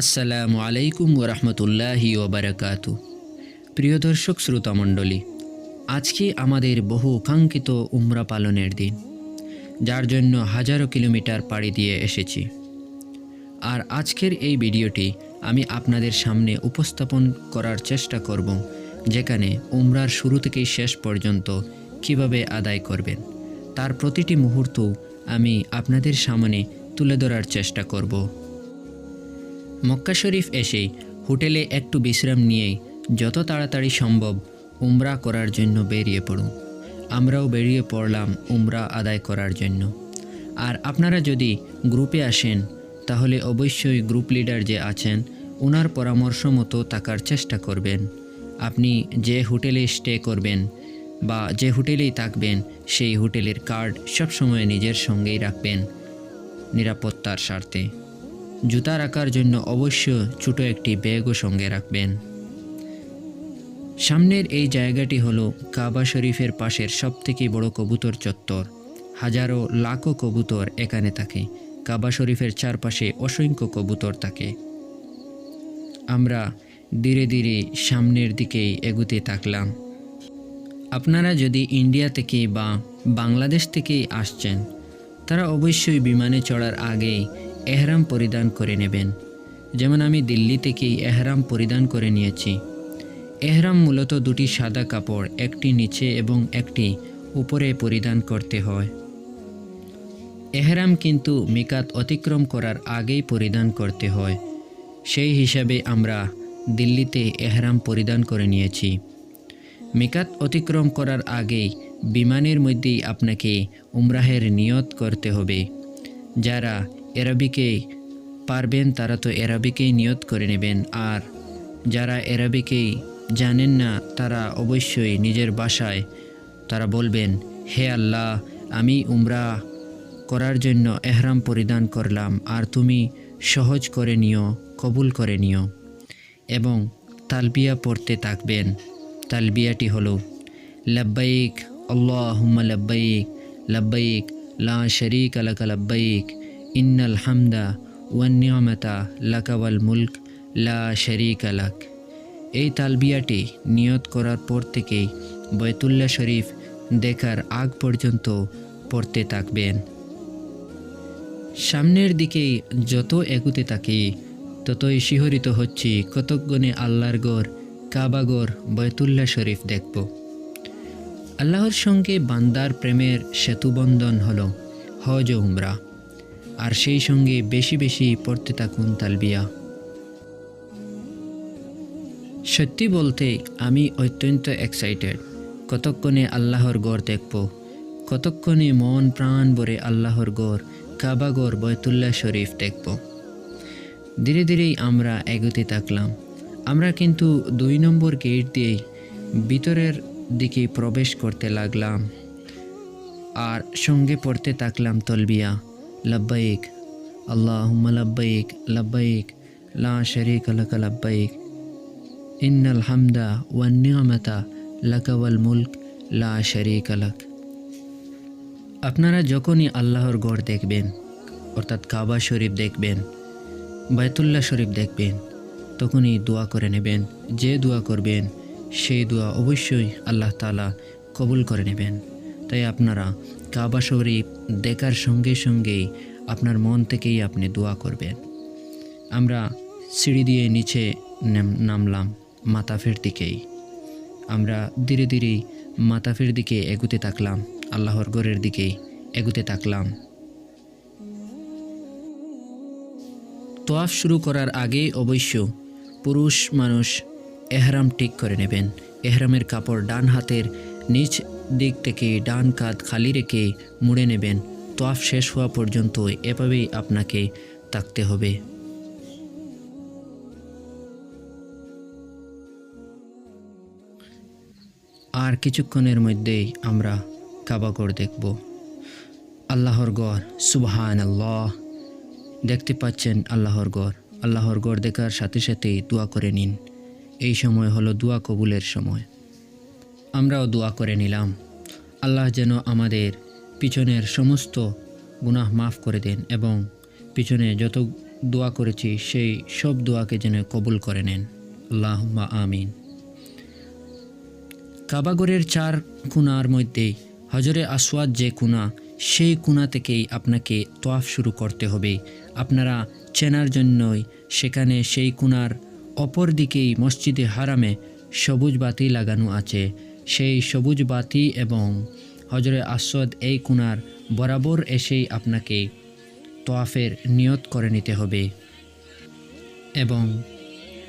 আসসালামু আলাইকুম ওরহমতুল্লাহি ওবরাকাতু। প্রিয় দর্শক, শ্রোতামণ্ডলী, আজকে আমাদের বহু কাঙ্ক্ষিত উমরা পালনের দিন, যার জন্য হাজারো কিলোমিটার পাড়ি দিয়ে এসেছি। আর আজকের এই ভিডিওটি আমি আপনাদের সামনে উপস্থাপন করার চেষ্টা করব, যেখানে উমরার শুরু থেকে শেষ পর্যন্ত কীভাবে আদায় করবেন, তার প্রতিটি মুহূর্ত আমি আপনাদের সামনে তুলে ধরার চেষ্টা করব। মক্কা শরীফ এসেই হোটেলে একটু বিশ্রাম নিয়েই যত তাড়াতাড়ি সম্ভব উমরা করার জন্য বেরিয়ে পড়ুন। আমরাও বেরিয়ে পড়লাম উমরা আদায় করার জন্য। আর আপনারা যদি গ্রুপে আসেন, তাহলে অবশ্যই গ্রুপ লিডার যে আছেন ওনার পরামর্শ মতো থাকার চেষ্টা করবেন। আপনি যে হোটেলে স্টে করবেন বা যে হোটেলেই থাকবেন, সেই হোটেলের কার্ড সবসময় নিজের সঙ্গেই রাখবেন নিরাপত্তার স্বার্থে। জুতা রাখার জন্য অবশ্য ছোট একটি ব্যাগও সঙ্গে রাখবেন। সামনের এই জায়গাটি হলো কাবা শরীফের পাশের সবথেকে বড় কবুতর চত্বর। হাজারো লাখো কবুতর এখানে থাকে। কাবা শরীফের চারপাশে অসংখ্য কবুতর থাকে। আমরা ধীরে ধীরে সামনের দিকেই এগুতে থাকলাম। আপনারা যদি ইন্ডিয়া থেকে বা বাংলাদেশ থেকেই আসছেন, তারা অবশ্যই বিমানে চড়ার আগেই এহরাম পরিধান করে নেবেন। যেমন আমি দিল্লি থেকেই এহরাম পরিধান করে নিয়েছি। এহরাম মূলত দুটি সাদা কাপড়, একটি নিচে এবং একটি উপরে পরিধান করতে হয়। এহরাম কিন্তু মিকাত অতিক্রম করার আগেই পরিধান করতে হয়। সেই হিসাবে আমরা দিল্লিতে এহরাম পরিধান করে নিয়েছি। মিকাত অতিক্রম করার আগেই বিমানের মধ্যেই আপনাকে উমরাহের নিয়ত করতে হবে, যারা এরাবিকে পারবেন, তারা তো এরাবিকেই নিয়ত করে নেবেন। আর যারা এরাবিকেই জানেন না, তারা অবশ্যই নিজের বাসায় তারা বলবেন, হে আল্লাহ, আমি উমরা করার জন্য এহরাম পরিধান করলাম, আর তুমি সহজ করে নিও, কবুল করে নিও। এবং তালবিয়া পড়তে থাকবেন। তালবিয়াটি হলো, লব্বাইক, আল্লাহুম্মা লব্বাইক লব্বাইক, লা শরীক আলাকা লব্বাইক ইন্নাল হামদা ওয়ান নিয়ামতা লাকা ওয়াল মুলক, লা শরীক লাক। এই তালবিয়াটি নিয়ত করার পর থেকেই বয়তুল্লাহ শরীফ দেখার আগ পর্যন্ত পড়তে থাকবেন। সামনের দিকেই যত এগুতে থাকি, ততই শিহরিত হচ্ছি কতকগণে আল্লাহর গড় কাবাগর বয়তুল্লাহ শরীফ দেখব। আল্লাহর সঙ্গে বান্দার প্রেমের সেতুবন্ধন হল হজ উমরা। আর সেই সঙ্গে বেশি বেশি পড়তে থাকুন তালবিয়া। সত্যি বলতে আমি অত্যন্ত এক্সাইটেড কতক্ষণে আল্লাহর গড় দেখব? কতক্ষণে মন প্রাণ ভরে আল্লাহর গড় কাবাগর বয়তুল্লাহ শরীফ দেখব? ধীরে ধীরেই আমরা এগোতে থাকলাম। আমরা কিন্তু দুই নম্বর গেট দিয়েই ভিতরের দিকে প্রবেশ করতে লাগলাম। আর সঙ্গে পড়তে থাকলাম তলবিয়া। লব্বাইক আল্লাহুম্মা লব্বাইক লব্বাইক লা শরীক লাকা লব্বাইক ইন্নাল হামদা ওয়ান নিয়ামতা লাকা ওয়াল মুলক লা শরীক লাক আপনারা যখনই আল্লাহর গড় দেখবেন, অর্থাৎ কাবা শরীফ দেখবেন বায়তুল্লাহ শরীফ দেখবেন, তখনই দোয়া করে নেবেন। যে দোয়া করবেন, সেই দোয়া অবশ্যই আল্লাহ তালা কবুল করে নেবেন। তাই আপনারা কাবা শরীফ দেখার সঙ্গে সঙ্গেই আপনার মন থেকেই আপনি দোয়া করবেন। আমরা সিঁড়ি দিয়ে নিচে নেম- নামলাম মাতাফের দিকেই। আমরা ধীরে ধীরে মাতাফের দিকে এগুতে থাকলাম আল্লাহর গড়ের দিকে এগুতে থাকলাম তোয়াফ শুরু করার আগে অবশ্য পুরুষ মানুষ এহরাম ঠিক করে নেবেন। এহরামের কাপড় ডান হাতের নিচ দিক থেকে ডান কাঁধ খালি রেখে মুড়ে নেবেন। তোয়াফ শেষ হওয়া পর্যন্ত এভাবেই আপনাকে থাকতে হবে। আর কিছুক্ষণের মধ্যেই আমরা কাবাগর দেখব। আল্লাহর গড় সুবহান আল্লাহ দেখতে পাচ্ছেন আল্লাহর গড় আল্লাহর গড় দেখার সাথে সাথেই দোয়া করে নিন। এই সময় হলো দোয়া কবুলের সময়। আমরাও দোয়া করে নিলাম। আল্লাহ যেন আমাদের পিছনের সমস্ত গুনাহ মাফ করে দেন এবং পিছনে যত দোয়া করেছি, সেই সব দোয়াকে যেন কবুল করে নেন। আল্লাহুম্মা আমিন। কাবাগরের চার কুনার মধ্যে হজরে আসওয়াদ যে কুনা, সেই কুনা থেকেই আপনাকে তোয়াফ শুরু করতে হবে। আপনারা চেনার জন্যই সেখানে সেই কুনার অপর দিকেই মসজিদে হারামে সবুজ বাতি লাগানো আছে। সেই সবুজ বাতি এবং হজরে আসওয়াদ এই কুনার বরাবর এসেই আপনাকে তোয়াফের নিয়ত করে নিতে হবে এবং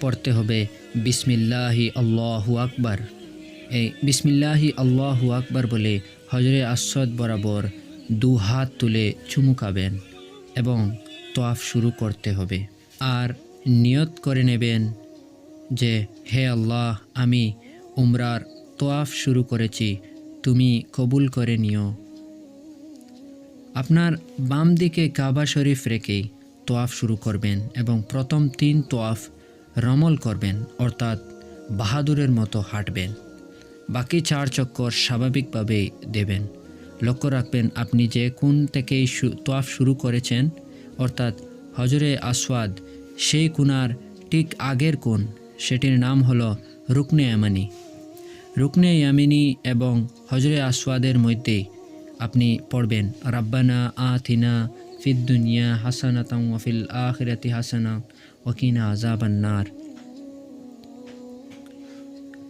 পড়তে হবে বিসমিল্লাহি আল্লাহু আকবার। এই বিসমিল্লাহি আল্লাহু আকবার বলে হজরে আসদ বরাবর দু হাত তুলে চুমুকাবেন এবং তোয়াফ শুরু করতে হবে। আর নিয়ত করে নেবেন যে, হে আল্লাহ, আমি উমরার তোয়াফ শুরু করেছি, তুমি কবুল করে নিও। আপনার বাম দিকে কাবা শরীফ রেখেই তোয়াফ শুরু করবেন এবং প্রথম তিন তোয়াফ রমল করবেন, অর্থাৎ বাহাদুরের মতো হাঁটবেন। বাকি চার চক্কর স্বাভাবিকভাবে দেবেন। লক্ষ্য রাখবেন, আপনি যে কোন থেকেই তোয়াফ শুরু করেছেন, অর্থাৎ হজরে আসওয়াদ, সেই কুনার ঠিক আগের কোন, সেটির নাম হলো রুকনে ইয়ামানি রুকনে ইয়ামিনী এবং হজরে আসওয়াদের মধ্যে আপনি পড়বেন, রাব্বানা আথিনা ফিদ দুনিয়া হাসানাতাম ওয়াফিল আখিরাতি হাসানা ওয়াকিনা আজাবান্নার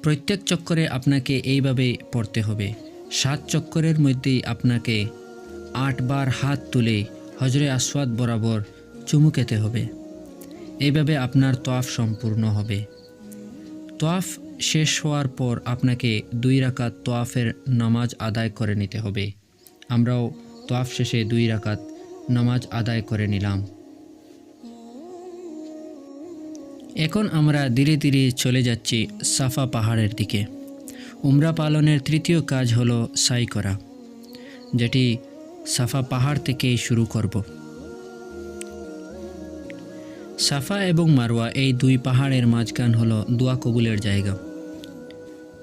প্রত্যেক চক্করে আপনাকে এইভাবে পড়তে হবে। সাত চক্করের মধ্যেই আপনাকে আটবার হাত তুলে হজরে আসওয়াদ বরাবর চুমু খেতে হবে। এইভাবে আপনার তোয়াফ সম্পূর্ণ হবে। তোয়াফ শেষ হওয়ার পর আপনাকে দুই রাকাত তোয়াফের নামাজ আদায় করে নিতে হবে। আমরাও তোয়াফ শেষে দুই রাকাত নামাজ আদায় করে নিলাম। এখন আমরা ধীরে ধীরে চলে যাচ্ছি সাফা পাহাড়ের দিকে। উমরা পালনের তৃতীয় কাজ হলো সাই করা, যেটি সাফা পাহাড় থেকেই শুরু করব। সাফা এবং মারওয়া এই দুই পাহাড়ের মাঝখান হলো দোয়া কবুলের জায়গা।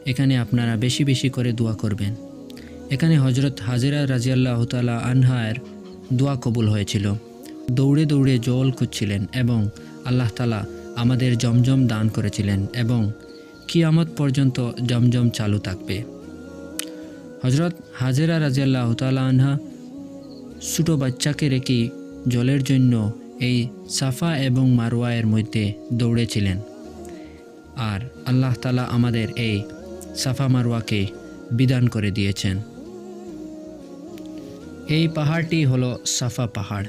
এখানে আপনারা বেশি বেশি করে দোয়া করবেন। এখানে হজরত হাজিরা রাজিয়াল্লাহ তালা আনহায়ের দোয়া কবুল হয়েছিল। দৌড়ে দৌড়ে জল খুঁজছিলেন এবং আল্লাহ তালা আমাদের জমজম দান করেছিলেন এবং কিয়ামত পর্যন্ত জমজম চালু থাকবে। হজরত হাজেরা রাজিয়াল্লাহ তালা আনহা ছোটো বাচ্চাকে রেখে জলের জন্য এই সাফা এবং মারওয়ায়ের মধ্যে দৌড়েছিলেন। আর আল্লাহ তালা আমাদের এই সাফা মারওয়াকে বিধান করে দিয়েছেন। এই পাহাড়টি হলো সাফা পাহাড়।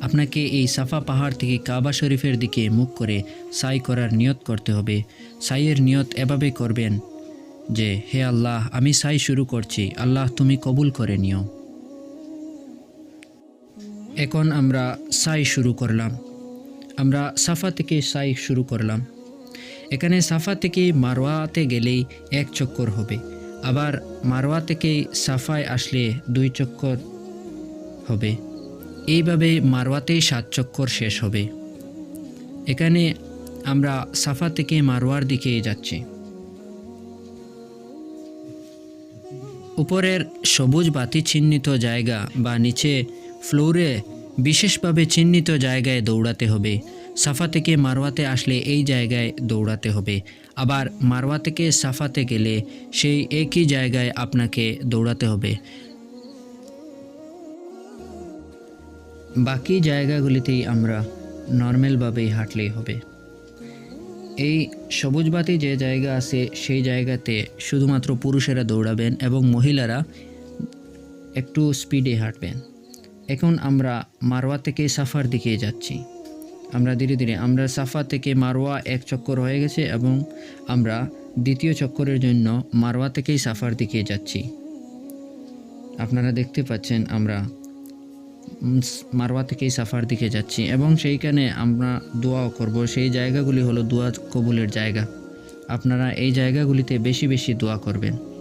আপনাকে এই সাফা পাহাড় থেকে কাবা শরীফের দিকে মুখ করে সাই করার নিয়ত করতে হবে। সাইয়ের নিয়ত এভাবে করবেন যে, হে আল্লাহ, আমি সাই শুরু করছি। আল্লাহ, তুমি কবুল করে নিও। এখন আমরা সাই শুরু করলাম। আমরা সাফা থেকে সাই শুরু করলাম। এখানে সাফা থেকে মারোয়াতে গেলেই এক চক্কর হবে। আবার মারোয়া থেকে সাফায় আসলে দুই চক্কর হবে। এইভাবে মারোয়াতেই সাত চক্কর শেষ হবে। এখানে আমরা সাফা থেকে মারোয়ার দিকে যাচ্ছি। উপরের সবুজ বাতি চিহ্নিত জায়গা বা নিচে ফ্লোরে বিশেষভাবে চিহ্নিত জায়গায় দৌড়াতে হবে। সাফা থেকে মারওয়াতে আসলে এই জায়গায় দৌড়াতে হবে। আবার মারওয়া থেকে সাফাতে গেলে সেই একই জায়গায় আপনাকে দৌড়াতে হবে। বাকি জায়গাগুলিতেই আমরা নর্মালভাবেই হাঁটলেই হবে। এই সবুজ বাতি যে জায়গা আছে, সেই জায়গাতে শুধুমাত্র পুরুষেরা দৌড়াবেন এবং মহিলারা একটু স্পিডে হাঁটবেন। এখন আমরা মারওয়া থেকে সাফার দিকে যাচ্ছি। আমরা ধীরে ধীরে, আমরা সাফা থেকে মারওয়া এক চক্কর হয়ে গেছে এবং আমরা দ্বিতীয় চক্করের জন্য মারওয়া থেকেই সাফার দিকে যাচ্ছি। আপনারা দেখতে পাচ্ছেন আমরা মারওয়া থেকেই সাফার দিকে যাচ্ছি এবং সেইখানে আমরা দোয়াও করব। সেই জায়গাগুলি হলো দোয়া কবুলের জায়গা। আপনারা এই জায়গাগুলিতে বেশি বেশি দোয়া করবেন।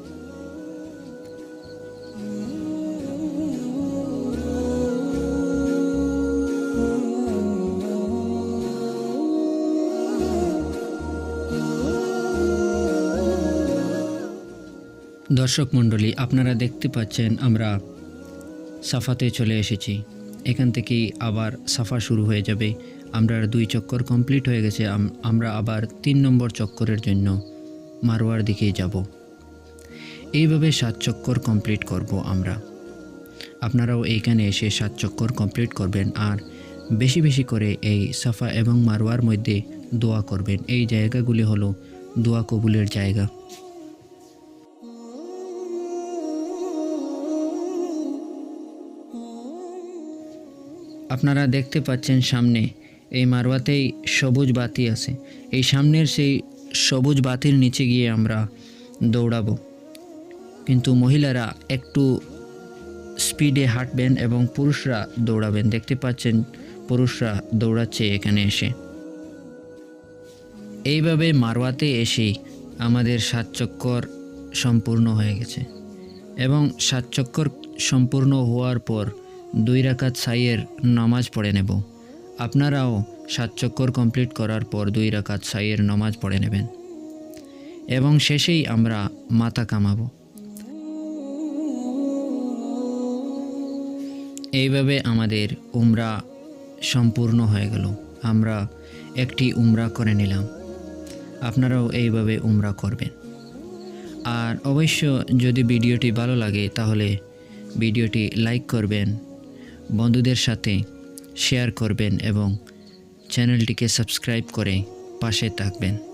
দর্শক মণ্ডলী, আপনারা দেখতে পাচ্ছেন আমরা সাফাতে চলে এসেছি। এখান থেকেই আবার সাফা শুরু হয়ে যাবে। আমরা দুই চক্কর কমপ্লিট হয়ে গেছে। আমরা আবার তিন নম্বর চক্করের জন্য মারোয়ার দিকেই যাব। এইভাবে সাত চক্কর কমপ্লিট করব আমরা। আপনারাও এইখানে এসে সাত চক্কর কমপ্লিট করবেন আর বেশি বেশি করে এই সাফা এবং মারোয়ার মধ্যে দোয়া করবেন। এই জায়গাগুলি হলো দোয়া কবুলের জায়গা। আপনারা দেখতে পাচ্ছেন সামনে, এই মারওয়াতেই সবুজ বাতি আছে। এই সামনের সেই সবুজ বাতির নিচে গিয়ে আমরা দৌড়াবো। কিন্তু মহিলারা একটু স্পিডে হাঁটবেন এবং পুরুষরা দৌড়াবেন। দেখতে পাচ্ছেন পুরুষরা দৌড়াচ্ছে এখানে এসে। এইভাবে মারওয়াতে এসেই আমাদের সাত চক্কর সম্পূর্ণ হয়ে গেছে। এবং সাত চক্কর সম্পূর্ণ হওয়ার পর দুই রাকাত সাইয়ের নামাজ পড়ে নেব। আপনারাও সাত চক্কর কমপ্লিট করার পর দুই রাকাত সাইয়ের নামাজ পড়ে নেবেন। এবং শেষেই আমরা মাথা কামাব। এইভাবে আমাদের উমরা সম্পূর্ণ হয়ে গেল। আমরা একটি উমরা করে নিলাম। আপনারাও এইভাবে উমরা করবেন। আর অবশ্য যদি ভিডিওটি ভালো লাগে তাহলে ভিডিওটি লাইক করবেন। বন্ধুদের সাথে শেয়ার করবেন এবং চ্যানেলটিকে সাবস্ক্রাইব করে পাশে থাকবেন।